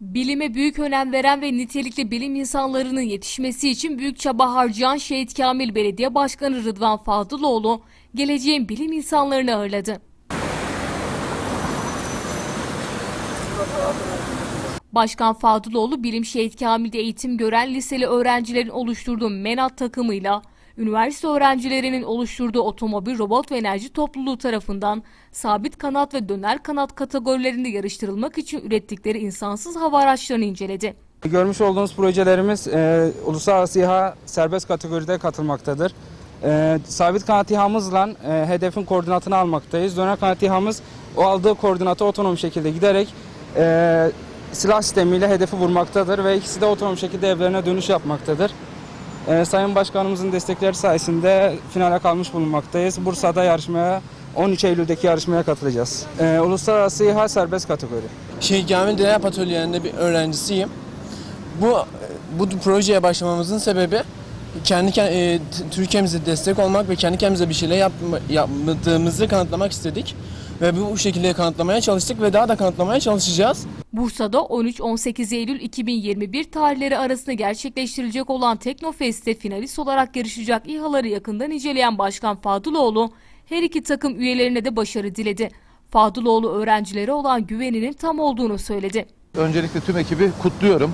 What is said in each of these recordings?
Bilime büyük önem veren ve nitelikli bilim insanlarının yetişmesi için büyük çaba harcayan Şehit Kamil Belediye Başkanı Rıdvan Fadıloğlu, geleceğin bilim insanlarını ağırladı. Başkan Fadıloğlu, Bilim Şehit Kamil'de eğitim gören liseli öğrencilerin oluşturduğu MENAT takımıyla üniversite öğrencilerinin oluşturduğu otomobil, robot ve enerji topluluğu tarafından sabit kanat ve döner kanat kategorilerinde yarıştırılmak için ürettikleri insansız hava araçlarını inceledi. Görmüş olduğunuz projelerimiz e, uluslararası İHA serbest kategoride katılmaktadır. E, sabit kanat İHA'mızla e, hedefin koordinatını almaktayız. Döner kanat İHA'mız o aldığı koordinatı otonom şekilde giderek e, silah sistemiyle hedefi vurmaktadır ve ikisi de otonom şekilde evlerine dönüş yapmaktadır. E, Sayın Başkanımızın destekleri sayesinde finale kalmış bulunmaktayız. Bursa'da yarışmaya 13 Eylül'deki yarışmaya katılacağız. E, uluslararası İHA serbest kategori. Şehit Kamil Deney Atölyelerinde bir öğrencisiyim. Bu bu projeye başlamamızın sebebi kendi ke- e, Türkiye'mize destek olmak ve kendi kendimize bir şeyler yapma, yapmadığımızı kanıtlamak istedik. Ve bu şekilde kanıtlamaya çalıştık ve daha da kanıtlamaya çalışacağız. Bursa'da 13-18 Eylül 2021 tarihleri arasında gerçekleştirilecek olan Teknofest'te finalist olarak yarışacak İHA'ları yakından inceleyen Başkan Fadıloğlu, her iki takım üyelerine de başarı diledi. Fadıloğlu öğrencilere olan güveninin tam olduğunu söyledi. Öncelikle tüm ekibi kutluyorum.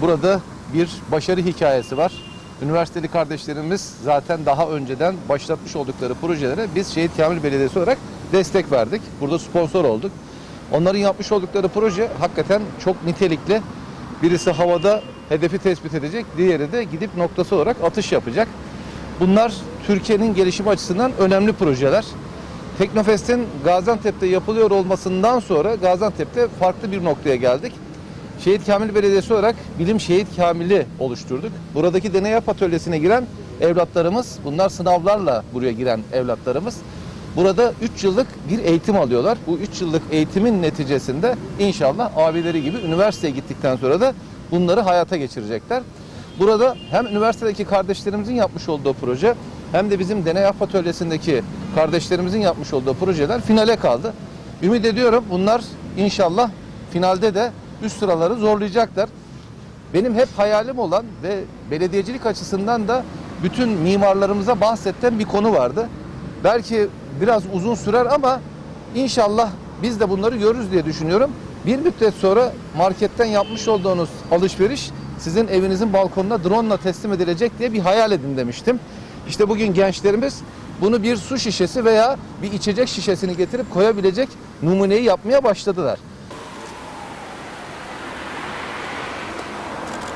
Burada bir başarı hikayesi var. Üniversiteli kardeşlerimiz zaten daha önceden başlatmış oldukları projelere biz Şehit Kamil Belediyesi olarak destek verdik. Burada sponsor olduk. Onların yapmış oldukları proje hakikaten çok nitelikli. Birisi havada hedefi tespit edecek, diğeri de gidip noktası olarak atış yapacak. Bunlar Türkiye'nin gelişimi açısından önemli projeler. Teknofest'in Gaziantep'te yapılıyor olmasından sonra Gaziantep'te farklı bir noktaya geldik. Şehit Kamil Belediyesi olarak Bilim Şehit Kamil'i oluşturduk. Buradaki deney yap atölyesine giren evlatlarımız, bunlar sınavlarla buraya giren evlatlarımız. Burada 3 yıllık bir eğitim alıyorlar. Bu 3 yıllık eğitimin neticesinde inşallah abileri gibi üniversiteye gittikten sonra da bunları hayata geçirecekler. Burada hem üniversitedeki kardeşlerimizin yapmış olduğu proje hem de bizim deney yap atölyesindeki kardeşlerimizin yapmış olduğu projeler finale kaldı. Ümit ediyorum bunlar inşallah finalde de üst sıraları zorlayacaklar. Benim hep hayalim olan ve belediyecilik açısından da bütün mimarlarımıza bahsettiğim bir konu vardı. Belki biraz uzun sürer ama inşallah biz de bunları görürüz diye düşünüyorum. Bir müddet sonra marketten yapmış olduğunuz alışveriş sizin evinizin balkonuna drone ile teslim edilecek diye bir hayal edin demiştim. İşte bugün gençlerimiz bunu bir su şişesi veya bir içecek şişesini getirip koyabilecek numuneyi yapmaya başladılar.